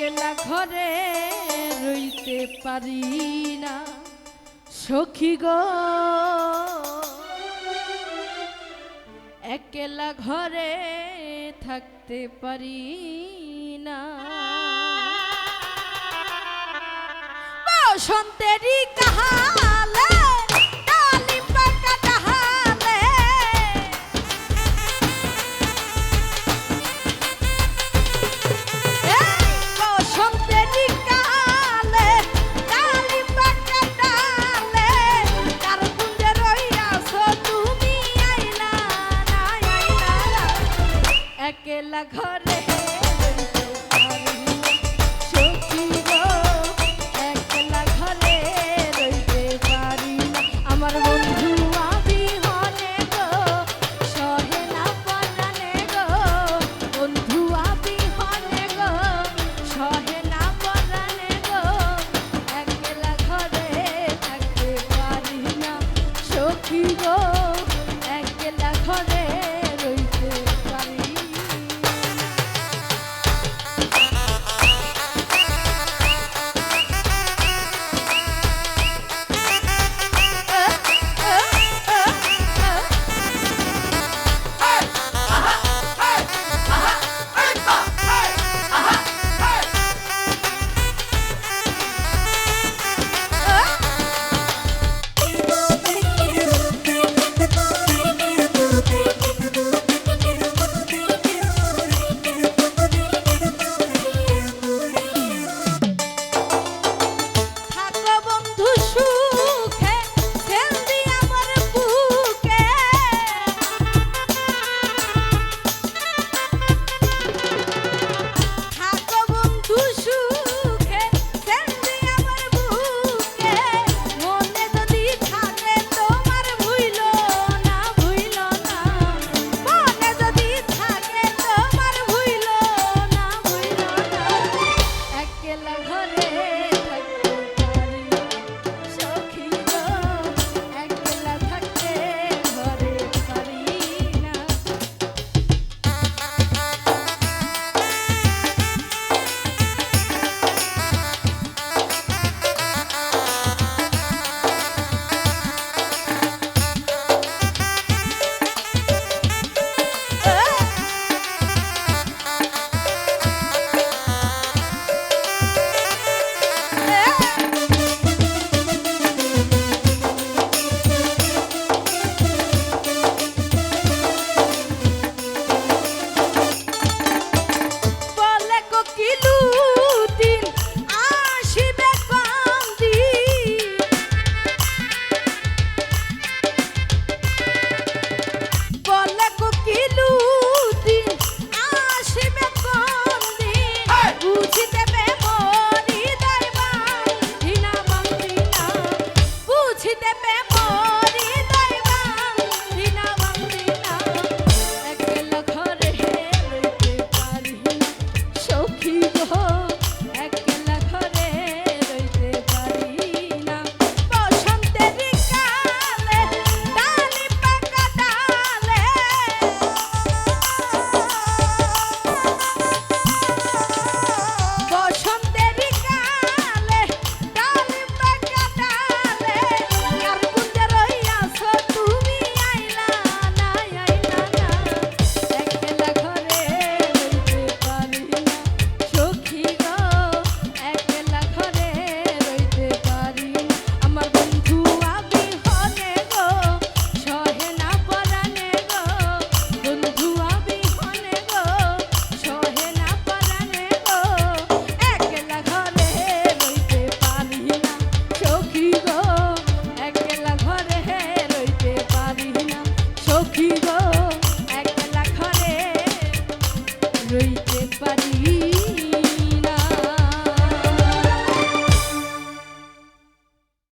একলা ঘরে রইতে পারি না। সখী গো একলা ঘরে থাকতে পারি না। বসন্তেরই কাহালে একলা ঘরে